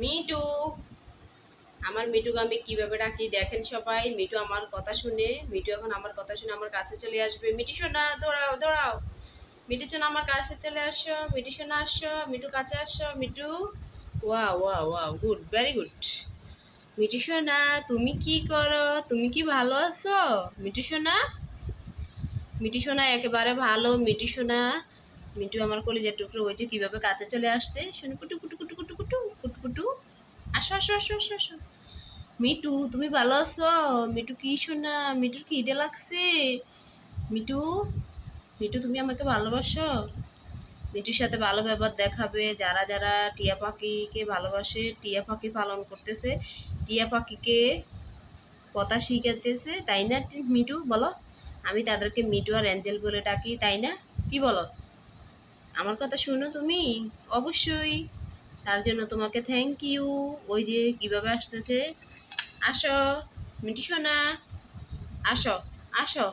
Me too. আমার মিটুকে আমি কীভাবে ডাকি দেখেন সবাই। মিটু আমার কথা শুনে, মিটু এখন আমার কথা শুনে আমার কাছে চলে আসবে। মিটু সোনা দৌড়াও দৌড়াও। মিটু সোনা আমার কাছে চলে আসো। মিটু সোনা আসো। মিটু কাছে আসো। মিটু ওয়া ওয়া ওয়া গুড, ভেরি গুড। মিটু সোনা তুমি কি করো? তুমি কি ভালো আছো? মিটু সোনা মিটু সোনা একেবারে ভালো। মিটু সোনা মিটু আমার কলিজার টুকরো হয়েছে, কীভাবে কাছে চলে আসছে? শুনে কুটু কুটু কুটু কুটু আসো আসো আসো আসো আসো। মিটু, তুমি ভালো আছো? মিটু কি শোনা? মিটুর খিদে লাগছে? মিটু মিটু, তুমি আমাকে ভালোবাসো? মিটুর সাথে ভালো ব্যবহার দেখাবে। যারা যারা টিয়া পাখিকে ভালোবাসে, টিয়া পাখি পালন করতেছে, টিয়া পাখিকে কথা শিখাতেছে তাই না মিটু? বলো। আমি তাদেরকে মিটু আর অ্যাঞ্জেল বলে ডাকি, তাই না? কি বলো? আমার কথা শুনো তুমি? অবশ্যই। তার জন্য তোমাকে থ্যাংক ইউ ওই যে কীভাবে আসতেছে? আসো মিটি সোনা। আসো আসো।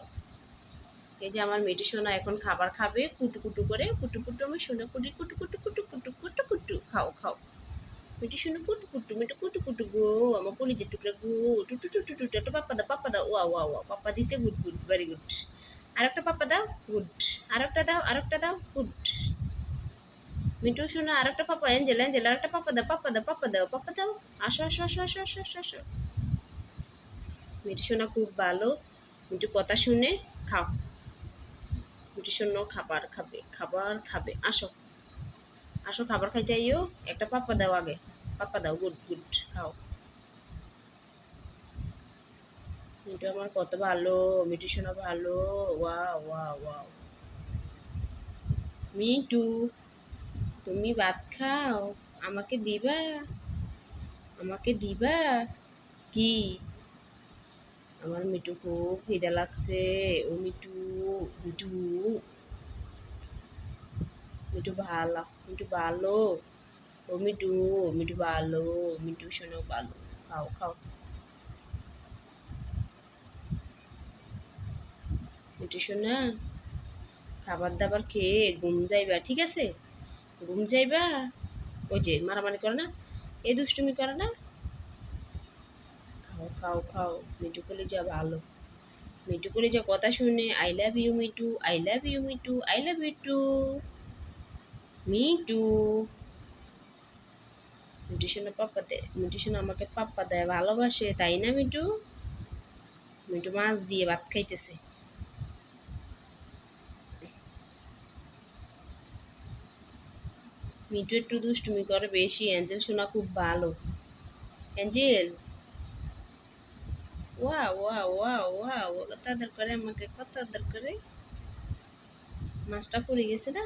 এই যে আমার মিটি সোনা এখন খাবার খাবে, কুটু কুটু করে। কুটু কুটু আমি সোনা কুটি, কুটু কুটু কুটু কুটু কুটু কুটু। খাও খাও। মিটি সোনা কুটু কুটু মিটু কুটু কুটু গো। আমার কলিজের টুকরা গো। টুটু টুটু টুটু একটা পাপ্পা দাও পাপ্পা দাও ওয়া ওয়া ওয়া পাপ্পা দিছে গুড গুড ভেরি গুড আরেকটা পাপ্পা দাও গুড আরেকটা দাও আরেকটা দাও গুড মিটু শোনো আরেকটা পাপা অ্যাঞ্জেল আর একটা পাপা দাও পাপা দাও পাপা দাও পাপা দাও। আসো আসো আসো আসো আসো আসো আসো। মিটু শোনা খুব ভালো। মিটু কথা শুনে খাও। মিটু শোনো খাবার খাবে খাবার খাবে। আসো। আসো, খাবার খাইতে আইও। একটা পাপা দাও আগে। পাপা দাও, গুড গুড, খাও। মিটু আমার কত ভালো মিটু শোনা ভালো। ওয়া ওয়া ওয়া মিটু তুমি ভাত খাও, আমাকে দিবা? আমাকে দিবা? কি? আমার মিটু খুব খিদা লাগছে। ও মিটু মিটু মিটু ভালো মিটু ভালো। ও মিটু মিটু ভালো মিটু শোনো ভালো। খাও খাও। মিটু শোনা, খাবার দাবার খেয়ে ঘুম যাইবা, ঠিক আছে? ঘুম যাইবা? ওই যে মারামারি করে না? এই দুষ্টুমি করে না? খাও খাও খাও। মিটু যা ভালো। মিটু যা কথা শুনে I love you Mitu I love you Mitu I love you too Mitu Mitu পাপ্পা দেয় মিটু আমাকে পাপ্পা দেয়, ভালোবাসে, তাই না মিটু মিটু মাছ দিয়ে ভাত খাইতেছে। মিটু একটু দুষ্টুমি করে বেশি। অ্যাঞ্জেল শোনা খুব ভালো। অ্যাঞ্জেল? ওয়া ওয়া ওয়া ওয়া কত আদর করে আমাকে, কত আদর করে? মাছটা পড়ে গেছে না?